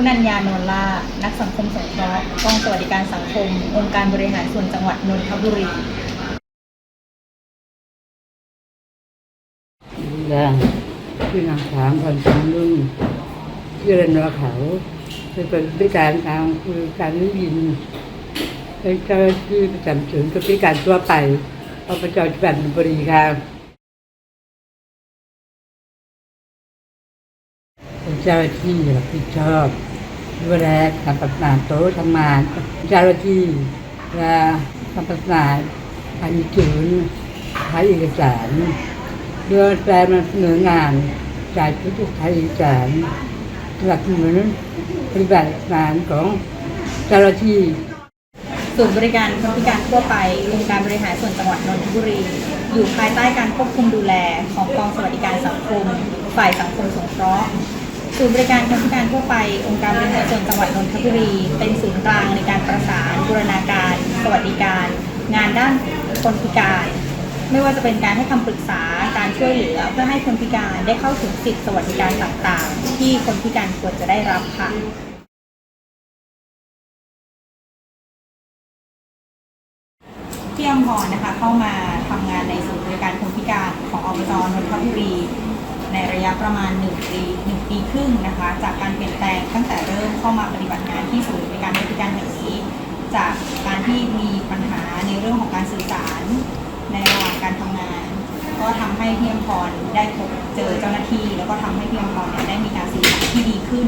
คุณัญญานนล่านักสังคมสงเคราะห์กองสวัสดิการสังคม องค์การบริหารส่วนจังหวัดนนทบุรี là khi nào khám còn sống lưng chưa lần nó khảo thì cần biết การทางคือการได้ยินเป็นเจ้าที่ประจำศูนย์กับพิการทั่วไปอบจจังหวัดนนทบุรีค่ะเป็นเจ้าหน้าที่รับผิดชอบ ดูแลการประสานโต๊ะทำงานเจ้าหน้าที่และการประสานภายในศูนย์ใช้เอกสารเดือนแปลมาเสนองานจ่ายชุดไทยอีสานสนับสนุนปฏิบัติงานของเจ้าหน้าที่ศูนย์บริการคนพิการทั่วไปองค์การบริหารส่วนจังหวัดนนทบุรี อยู่ภายใต้การควบคุมดูแลของกองสวัสดิการสังคม ฝ่ายสังคมสงเคราะห์ ศูนย์บริการคนพิการทั่วไปองค์การบริหารส่วนจังหวัดนนทบุรี เป็นศูนย์กลางในการประสานบูรณาการ สวัสดิการ งานด้านคนพิการ ไม่ว่าจะเป็นการให้คำปรึกษาการช่วยเหลือ เพื่อให้คนพิการได้เข้าถึงสิทธิสวัสดิการต่างๆ ที่คนพิการควรจะได้รับค่ะพี่อมพรนะคะเข้ามาทำงานในศูนย์บริการคนพิการของอบจนนทบุรี ในระยะประมาณ 1 ปี 1 ปีครึ่งนะคะ จากการเปลี่ยนแปลงตั้งแต่เริ่มเข้ามาปฏิบัติงานที่ศูนย์บริการคนพิการแห่งนี้ จากการที่มีปัญหาในเรื่องของการสื่อสาร ในระหว่างการทำงาน ก็ทำให้เพี่อมพรได้พบเจอเจ้าหน้าที่ แล้วก็ทำให้เพี่อมพรเนี่ยได้มีการสื่อสารที่ดีขึ้น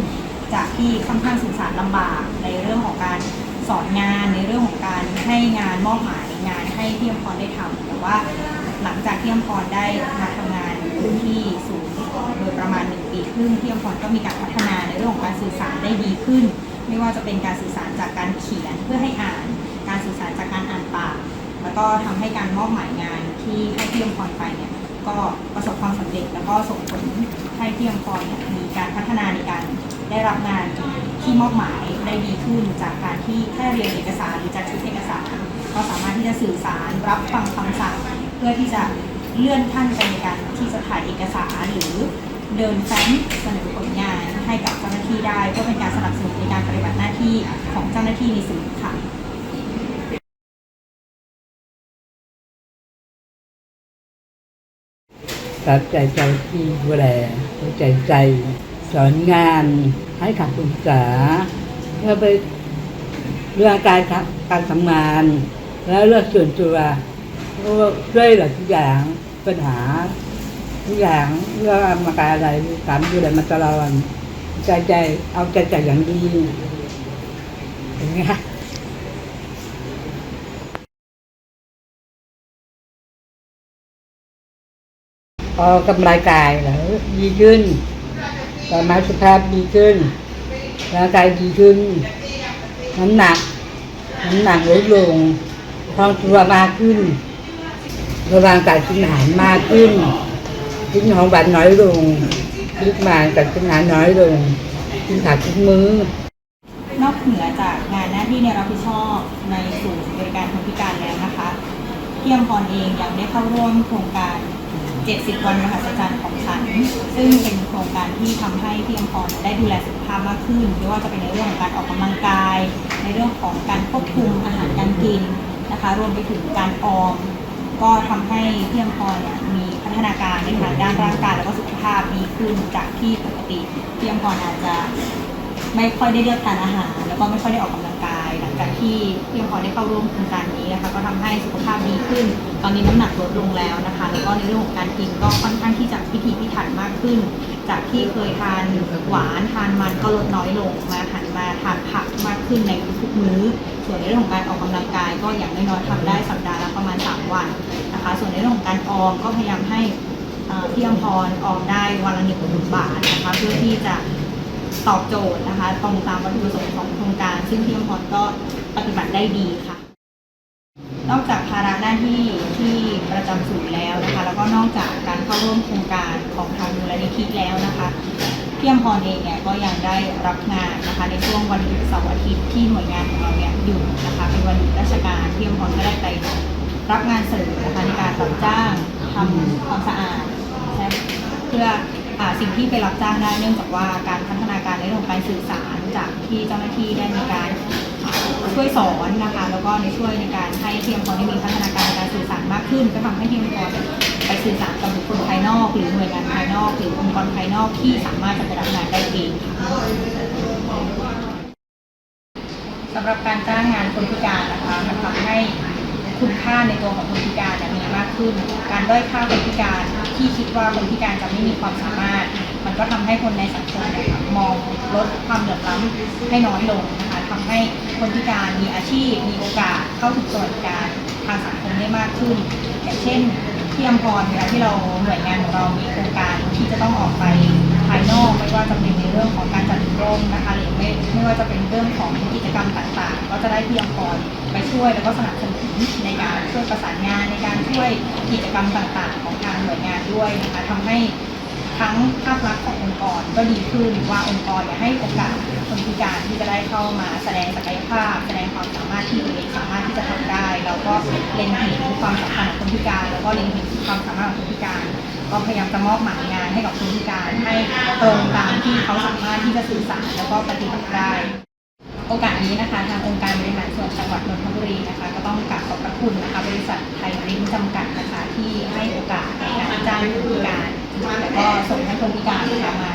จากที่ค่อนข้างสื่อสารลำบากในเรื่องของการสอนงานในเรื่องของการให้งานมอบหมายงานให้เพี่อมพรได้ทำแต่ว่าหลังจากที่อมพรได้มาทำงาน อยู่ที่ศูนย์โดยประมาณหนึ่งปีครึ่งพี่อมพรก็มีการพัฒนาในเรื่องของการสื่อสารได้ดีขึ้น ไม่ว่าจะเป็นการสื่อสารจากการเขียนเพื่อให้อ่าน การสื่อสารจากการอ่านปาก แล้วก็ทำให้การมอบหมายงานที่ให้พี่อมพรไปเนี่ยก็ประสบความสำเร็จแล้วก็ส่งผลให้พี่อมพรเนี่ยมีการพัฒนาในการได้รับงานที่มอบหมายได้ดีขึ้น จากการที่แค่เรียนเอกสารหรือจากชุดเอกสาร ก็สามารถที่จะสื่อสารรับฟังคำสั่งเพื่อที่จะ เลื่อนขั้นไปในการที่จะถ่ายเอกสารหรือเดินแฟ้มเสนอผลงานให้กับเจ้าหน้าที่ได้เพื่อเป็นการสนับสนุนในการปฏิบัติหน้าที่ของเจ้าหน้าที่ในศูนย์ค่ะตัดใจใจที่ดูแลใจใจ สอนงานให้คำปรึกษาเพื่อไปเรื่องการการทำงาน แล้วเรื่องส่วนตัว ก็ช่วยหลือทุกอย่างปัญหา ทุกอย่างเรื่องมาการอะไรถามดูแลมาตลอดใจใจเอาใจใจอย่างดีอย่างเงี้ยพอกำลังกายแล้วดีขึ้นสมาสุขภาพดีขึ้นร่างกายดีขึ้น น้ำหนัก น้ำหนักลดลงท้องตัวมากขึ้น ร่างกายกินอาหารมากขึ้นกินของหวานน้อยลงกินมากับกินอาหารน้อยลงกินผักทุกมื้อนอกเหนือจากงานหน้าที่ในรับผิดชอบในศูนย์บริการคนพิการแล้วนะคะเพี่อมพรเองยังได้เข้าร่วมโครงการ 70 วันมหัศจรรย์ของฉัน ซึ่งเป็นโครงการที่ทำให้เพี่อมพรได้ดูแลสุขภาพมากขึ้นไม่ว่าจะเป็นในเรื่องของการออกกำลังกาย ในเรื่องของการควบคุมอาหารการกินนะคะ รวมไปถึงการออม ก็ทำให้พี่อมพรเนี่ยมีพัฒนาการในทางด้านร่างกายแล้วก็สุขภาพดีขึ้นจากที่ปกติพี่อมพรอาจจะไม่ค่อยได้เลือกทานอาหาร แล้วก็ไม่ค่อยได้ออกกำลังกาย หลังจากที่พี่อมพรได้เข้าร่วมโครงการนี้นะคะก็ทำให้สุขภาพดีขึ้น ตอนนี้น้ำหนักลดลงแล้วนะคะ แล้วก็ในเรื่องของการกินก็ค่อนข้างที่จะพิถีพิถันมากขึ้น จากที่เคยทานหวานทานมันก็ลดน้อยลงมาหันมาทานผักมากขึ้นในทุกๆมื้อ ส่วนในเรื่องของการออกกำลังกาย ก็อย่างน้อยๆทำได้สัปดาห์ละประมาณ 3 วันนะคะ ส่วนในเรื่องของการออมก็พยายามให้พี่อมพรออมได้วันละหนึ่งหมื่นบาทนะคะเพื่อที่จะตอบโจทย์นะคะ ตรงตามวัตถุประสงค์ของโครงการ ซึ่งพี่อมพรก็ปฏิบัติได้ดีค่ะ นอกจากภาระหน้าที่ที่ประจำศูนย์แล้วนะคะ แล้วก็นอกจากการเข้าร่วมโครงการของทางมูลนิธิแล้วนะคะ พี่อมพรเองเนี่ยก็ยังได้รับงานนะคะในช่วงวันหยุดเสาร์อาทิตย์ที่หน่วยงานของเราเนี่ยหยุดนะคะเป็นวันหยุดราชการพี่อมพรก็ได้ไปรับงานเสริมนะคะในการรับจ้างทำความสะอาดเพื่ออาสิ่งที่ไปรับจ้างได้เนื่องจากว่าการพัฒนาการในเรื่องของการสื่อสารจากที่เจ้าหน้าที่ได้มีการ ช่วยสอนนะคะ แล้วก็ในช่วยในการให้เพียงพอได้มีพัฒนาการการสื่อสารมากขึ้น ก็ทำให้เพียงพอไปสื่อสารกับบุคคลภายนอก หรือหน่วยงานภายนอก หรือองค์กรภายนอกที่สามารถจะไปรับงานได้เองสำหรับการจ้างงานคนพิการนะคะมันทำให้คุณค่าในตัวของคนพิการมีมากขึ้น การด้อยค่าคนพิการที่คิดว่าคนพิการจะไม่มีความสามารถ มันก็ทำให้คนในสังคมเนี่ยมองลดความเหลื่อมล้ำให้น้อยลงนะคะ ทำให้คนพิการมีอาชีพ มีโอกาสเข้าถึงสวัสดิการทางสังคมได้มากขึ้นอย่างเช่นที่อำพรเวลาที่เราหน่วยงานของเรามีโครงการที่จะต้องออกไปภายนอกไม่ว่าจะเป็นในเรื่องของการจัดอบรมนะคะหรือไม่ไม่ว่าจะเป็นเรื่องของกิจกรรมต่างๆ ก็จะได้ที่อำพรไปช่วยแล้วก็สนับสนุนในการช่วยประสานงานในการช่วยกิจกรรมต่างๆ ของทางหน่วยงานด้วยนะคะทำให้ ทั้งภาพลักษณ์ขององค์กรก็ดีขึ้นว่าองค์กรเนี่ยให้โอกาสคนพิการที่จะได้เข้ามาแสดงศักยภาพ แสดงความสามารถที่ตัวเองสามารถที่จะทำได้แล้วก็เล็งเห็นความสำคัญของคนพิการ แล้วก็เล็งเห็นความสามารถของคนพิการก็พยายามจะมอบหมายงานให้กับคนพิการให้ตรงตามที่เขาสามารถที่จะสื่อสารแล้วก็ปฏิบัติได้โอกาสนี้นะคะทางองค์การบริหารส่วนจังหวัดนนทบุรีนะคะ ก็ต้องกราบขอบพระคุณนะคะ บริษัทไทยริ้งจำกัดนะคะที่ให้โอกาสในการจ้างคนพิการ แล้วก็ส่งให้คนพิการนะคะมา